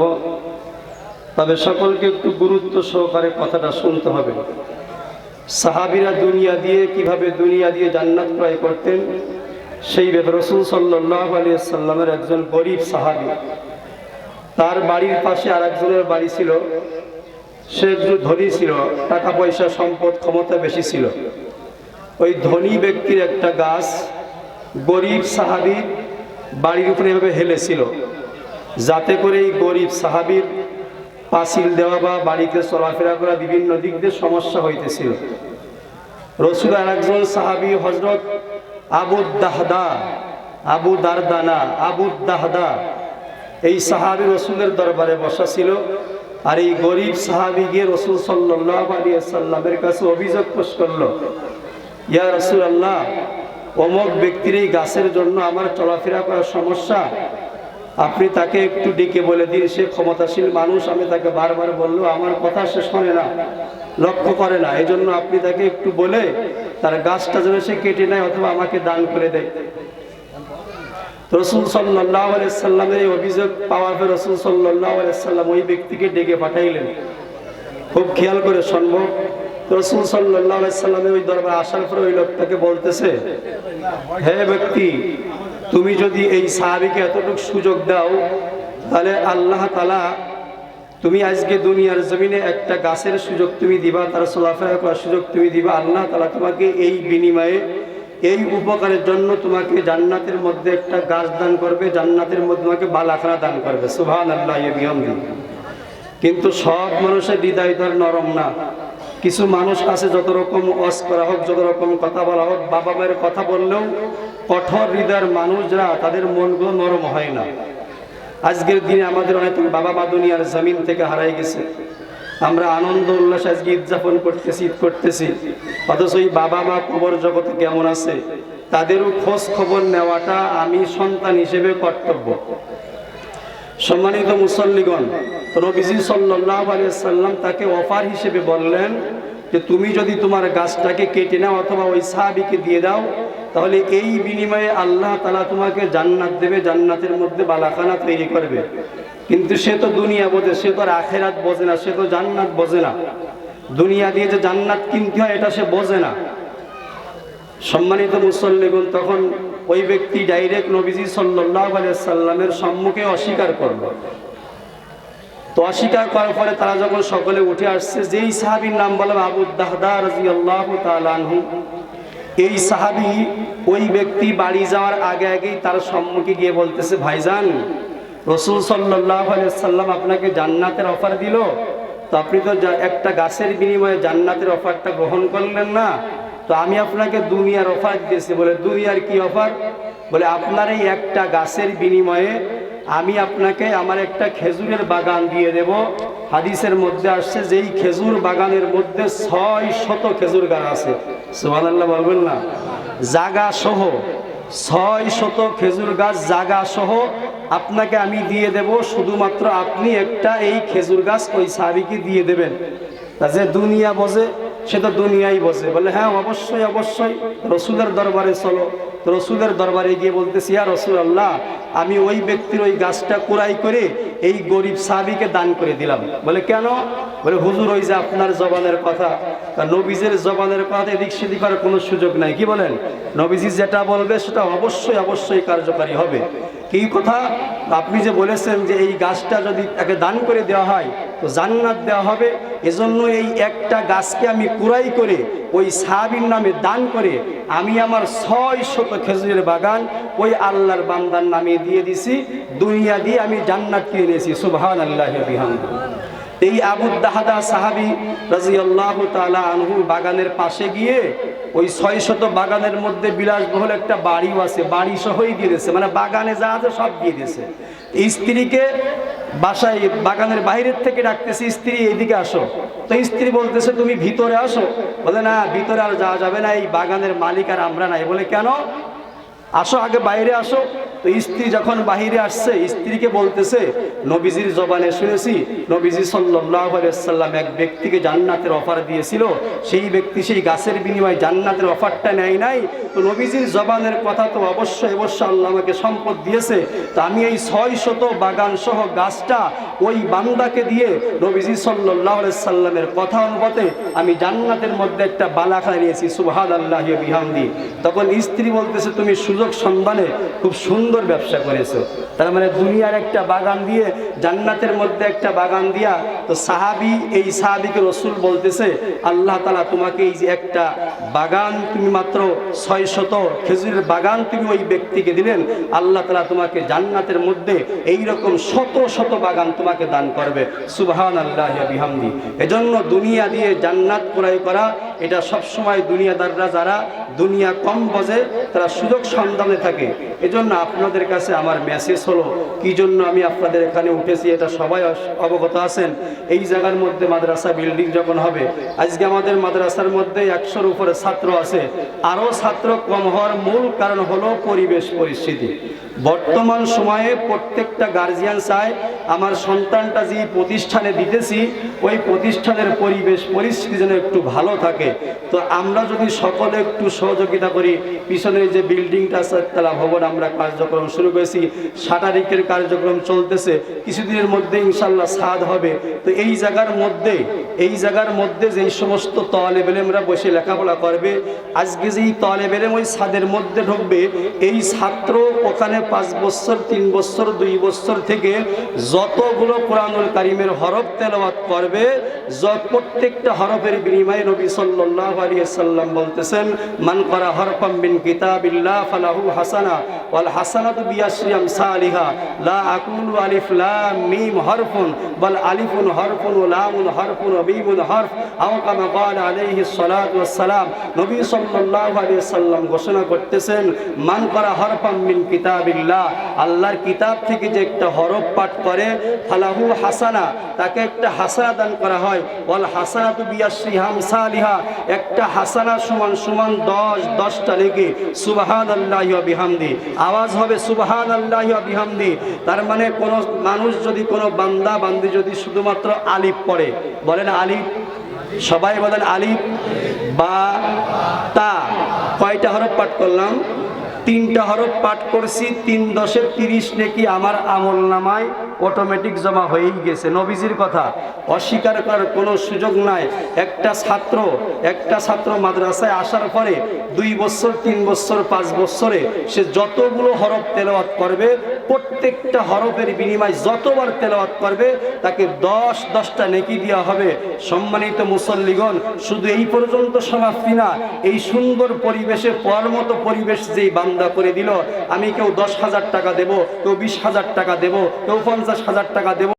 করব তবে সকলকে একটু গুরুত্ব সহকারে কথাটা শুনতে হবে। সাহাবিরা দুনিয়া দিয়ে কীভাবে দুনিয়া দিয়ে জান্নাত ক্রয় করতেন, সেই ব্যাপারে রসুল সাল্লাহ আলিয়া সাল্লামের একজন গরিব সাহাবি। তার বাড়ির পাশে আর একজনের বাড়ি ছিল। সে একটু ধনী ছিল টাকা পয়সা সম্পদ, ক্ষমতা বেশি ছিল। ওই ধনী ব্যক্তির একটা গাছ গরিব সাহাবির বাড়ির উপরে এভাবে হেলেছিল। যাতে করে এই গরিব সাহাবির পাঁচিল দেওয়া বা বাড়িতে চলাফেরা করা বিভিন্ন দিক দিয়ে সমস্যা হইতেছিল। রসুল আর একজন সাহাবি হজরত আবু দাহদা, আবু দারদানা, আবু দাহদা, এই সাহাবি রসুলের দরবারে বসা ছিল আর এই গরিব সাহাবি গিয়ে রসুল সাল্লাহ আলী সাল্লামের কাছে অভিযোগ পেশ করল, ইয়া রসুল আল্লাহ অমক ব্যক্তির এই গাছের জন্য আমার চলাফেরা করার সমস্যা আপনি তাকে একটু ডেকে বলে দিন, সে ক্ষমতাশীল মানুষ। আমি তাকে বারবার বলল, আমার কথা সে শোনে না, লক্ষ্য করে না। এই জন্য আপনি তাকে একটু বলে তার গাছটা যেন সে কেটে নেয় অথবা আমাকে দান করে দেয়। রসুল সাল্লাহ সাল্লামের এই অভিযোগ পাওয়ার পর রসুল সাল্লাহ সাল্লাম ওই ব্যক্তিকে ডেকে পাঠাইলেন। খুব খেয়াল করে শুনব। রসুল সাল্লাহ সাল্লামের ওই দরবার আসার পর ওই লোকটাকে বলতেছে, হে ব্যক্তি তুমি যদি এই সাহাবিকে এতটুকু সুযোগ দাও, তাহলে আল্লাহ তালা তুমি আজকে দুনিয়ার জমিনে একটা গাছের সুযোগ তুমি দিবা, তার চলাফেরা করার সুযোগ তুমি দিবা, আল্লাহ তালা তোমাকে এই বিনিময়ে এই উপকারের জন্য তোমাকে জান্নাতের মধ্যে একটা গাছ দান করবে, জান্নাতের মধ্যে তোমাকে বালাখানা দান করবে। সুভান আল্লাহ কিন্তু সব মানুষের হৃদয় নরম না। কিছু মানুষ আছে, যত রকম অস করা হোক, যত রকম কথা বলা হোক, বাবা মায়ের কথা বললেও কঠোর হৃদয়ের মানুষরা তাদের মনগুলো নরম হয় না। আজকের দিনে আমাদের অনেক বাবা মা দুনিয়ার জমিন থেকে হারাই গেছে। আমরা আনন্দ, উল্লাস, আজকে ঈদ যাপন করতেছি, ঈদ করতেছি। অথচ ওই বাবা মা কবর জগতে কেমন আছে, তাদেরও খোঁজ খবর নেওয়াটা আমি সন্তান হিসেবে কর্তব্য। সম্মানিত মুসল্লিগণ নবীজি সাল্লাহ সাল্লাম তাকে অফার হিসেবে বললেন যে তুমি যদি তোমার গাছটাকে কেটে নাও অথবা ওই সাহাবিকে দিয়ে দাও, তাহলে এই বিনিময়ে আল্লাহ তালা তোমাকে জান্নাত দেবে, জান্নাতের মধ্যে বালাখানা তৈরি করবে। কিন্তু সে তো দুনিয়া বোঝে, সে তো আখেরাত বোঝে না, সে তো জান্নাত বোঝে না। দুনিয়া দিয়ে যে জান্নাত কিনতে হয়, এটা সে বোঝে না। সম্মানিত মুসল্লিগুন তখন ওই ব্যক্তি ডাইরেক্ট নবীজি সাল্লাহ আলিয়া সাল্লামের সম্মুখে অস্বীকার করল। তো অস্বীকার করার পরে তারা যখন সকলে উঠে আসছে, যেই সাহাবির নাম বললাম আবু দাহদা রাজি এই সাহাবি ওই ব্যক্তি বাড়ি যাওয়ার আগে আগেই তার সম্মুখে গিয়ে বলতেছে, ভাইজান, রসুল সাল্লাহ সাল্লাম আপনাকে জান্নাতের অফার দিল। তো আপনি তো একটা গাছের বিনিময়ে জান্নাতের অফারটা গ্রহণ করলেন না। তো আমি আপনাকে দুনিয়ার অফার দিয়েছি। বলে, দুনিয়ার কি অফার? বলে, আপনার এই একটা গাছের বিনিময়ে আমি আপনাকে আমার একটা খেজুরের বাগান দিয়ে দেব। হাদিসের মধ্যে আসছে যেই খেজুর বাগানের মধ্যে ছয় শত খেজুর গাছ আছে। সুবহানাল্লাহ বলবেন না। জাগা সহ, ছয় শত খেজুর গাছ জাগা সহ আপনাকে আমি দিয়ে দেব। শুধুমাত্র আপনি একটা এই খেজুর গাছ ওই সাহাবিকে দিয়ে দেবেন। তা যে দুনিয়া বোঝে, সে তো দুনিয়াই বসে বলে হ্যাঁ অবশ্যই অবশ্যই। রসুলের দরবারে চলো। রসুলের দরবারে গিয়ে বলতেছি আর রসুল আল্লাহ আমি ওই ব্যক্তির ওই গাছটা কুড়াই করে এই গরিব সাহাবিকে দান করে দিলাম। বলে, কেন? বলে, হুজুর, ওই যে আপনার জবানের কথা নবীজের জবানের কথা এদিক সেদিক করার কোনো সুযোগ নাই। কি বলেন? নবীজি যেটা বলবে, সেটা অবশ্যই অবশ্যই কার্যকারী হবে। কি কথা? আপনি যে বলেছেন যে এই গাছটা যদি তাকে দান করে দেওয়া হয়, তো জান্নাত দেওয়া হবে। এজন্য এই একটা গাছকে আমি কুড়াই করে ওই সাহাবির নামে দান করে আমি আমার ছয় শত খেজুরের বাগান ওই আল্লাহর বান্দার নামে দিয়ে দিছি। দুনিয়া দিয়ে আমি জান্নাত কিনে নিয়েছি। সুবহান আল্লাহ বিহান এই আবুদ্দাহাদা সাহাবি রাজি আল্লাহ তালা আনহু বাগানের পাশে গিয়ে ওই ছয় শত বাগানের মধ্যে বিলাসবহুল একটা বাড়িও আছে, বাড়ি সহই দিয়ে দিয়েছে মানে বাগানে যা আছে সব দিয়ে দিয়েছে। স্ত্রীকে বাসায়, বাগানের বাইরের থেকে ডাকতেছে, স্ত্রী এইদিকে আসো। তো স্ত্রী বলতেছে, তুমি ভিতরে আসো। বলে, না, ভিতরে আর যাওয়া যাবে না, এই বাগানের মালিক আর আমরা নাই। বলে, কেন? আসো, আগে বাইরে আসো। তো স্ত্রী যখন বাহিরে আসছে, স্ত্রীকে বলতেছে, নবীজির জবানে শুনেছি, নবীজি সাল্লাম এক ব্যক্তিকে জান্নাতের অফার দিয়েছিল। সেই ব্যক্তি সেই গাছের বিনিময়ে জান্নাতের অফারটা নেয় নাই। তো নবীজির জবানের কথা তো অবশ্যই অবশ্যই আল্লাহ আমাকে সম্পদ দিয়েছে। তো আমি এই ছয় শত বাগান সহ গাছটা ওই বান্দাকে দিয়ে নবীজি সাল্লাহ সাল্লামের কথা অনুপাতে আমি জান্নাতের মধ্যে একটা বালাখানা নিয়েছি সুবহান আল্লাহ বিহামদি। তখন স্ত্রী বলতেছে, তুমি সুযোগ সন্ধানে খুব সুন্দর ব্যবসা করেছ। তার মানে দুনিয়ার একটা বাগান দিয়ে, জান্নাতের মধ্যে একটা বাগান দিয়া, তো সাহাবি, এই সাহাবিকে রসুল বলতেছে, আল্লাহ তালা তোমাকে এই যে একটা বাগান তুমি মাত্র ছয় শত খেজুরের বাগান তুমি ওই ব্যক্তিকে দিলেন, আল্লাহ তালা তোমাকে জান্নাতের মধ্যে এই রকম শত শত বাগান তোমাকে দান করবে। সুবহান আল্লাহ বিহামদি। এজন্য দুনিয়া দিয়ে জান্নাত ক্রয় করা এটা সবসময় দুনিয়াদাররা যারা দুনিয়া কম বোঝে, তারা সুযোগ সন্ধানে থাকে। এজন্য আপনাদের কাছে আমার মেসেজ হলো, কি জন্য আমি আপনাদের এখানে উঠেছি এটা সবাই অবগত আছেন? এই জায়গার মধ্যে মাদ্রাসা বিল্ডিং যখন হবে, আজকে আমাদের মাদ্রাসার মধ্যে একশোর উপরে ছাত্র আছে। আরও ছাত্র কম হওয়ার মূল কারণ হলো পরিবেশ পরিস্থিতি। বর্তমান সময়ে প্রত্যেকটা গার্জিয়ান চায়, আমার সন্তানটা যে প্রতিষ্ঠানে দিতেছি, ওই প্রতিষ্ঠানের পরিবেশ, পরিস্থিতি যেন একটু ভালো থাকে। তো আমরা যদি সকলে একটু সহযোগিতা করি পিছনের যে বিল্ডিংটা আছে ভবন আমরা কার্যক্রম শুরু করেছি, সাটারিকের কার্যক্রম চলতেছে, কিছুদিনের মধ্যে ইনশাল্লাহ সাদ হবে। তো এই জায়গার মধ্যে, এই জায়গার মধ্যে যেই সমস্ত তলে বেলেমরা বসে লেখাপড়া করবে, আজকে যেই তলে বেলেম ওই ছাদের মধ্যে ঢুকবে, এই ছাত্র ওখানে পাঁচ বছর, তিন বছর, দুই বছর থেকে যতগুলো কোরআনুল কারিমের হরফ তেলাওয়াত করবে য- প্রত্যেকটা হরফের বিনিময়ে নবী সাল্লাল্লাহু আলাইহি সাল্লাম বলতেছেন, মান করা হরফাম মিন কিতাবিল্লাহ ফালাহু হাসানা, ওয়াল হাসানাতু বিআশরি আমসালিহা, লা আকুলু আলিফ লাম মিম হরফুন, বল আলিফুন হরফুন ওয়া লামুন হরফুন ওয়া মিমুন হরফ, আও কামা ক্বালা আলাইহি সালাতু ওয়াস সালাম নবী সাল্লাল্লাহু আলাইহি সাল্লাম ঘোষণা করতেছেন, মান করা হরফাম মিন কিতাবিল্লাহ আল্লাহর কিতাব থেকে যে একটা হরফ পাঠ করে, ফালাহু হাসানা, তাকে একটা হাসানা দান করা হয়। ওয়াল হাসানাতু বিআশরি হামসালিহা একটা হাসানা সমান সমান দশ, দশটা লেগে সুবাহান আল্লাহ বিহামদি। আওয়াজ হবে সুবাহান আল্লাহ বিহামদি। তার মানে কোন মানুষ যদি কোনো বান্দা, বান্দি যদি শুধুমাত্র আলিফ পড়ে বলেন আলিফ? সবাই বলেন আলিফ? বা, তা। কয়টা হরফ পাঠ করলাম? তিনটা হরফ পাঠ করছি তিন দশের তিরিশ নাকি আমার আমল নামায়। অটোমেটিক জমা হয়েই গেছে। নবীজির কথা অস্বীকার করার কোনো সুযোগ নাই। একটা ছাত্র একটা ছাত্র মাদ্রাসায় আসার পরে দুই বছর, তিন বছর, পাঁচ বছরে সে যতগুলো হরফ তেলাওয়াত করবে, প্রত্যেকটা হরফের বিনিময় যতবার তেলাওয়াত করবে, তাকে দশ, দশটা নেকি দেওয়া হবে। সম্মানিত মুসল্লিগণ, শুধু এই পর্যন্ত সমাপ্তি না, এই সুন্দর পরিবেশে পর মতো পরিবেশ যেই বান্দা করে দিল, আমি কেউ দশ হাজার টাকা দেব, কেউ বিশ হাজার টাকা দেব, কেউ পঞ্চাশ হাজার টাকা দেব।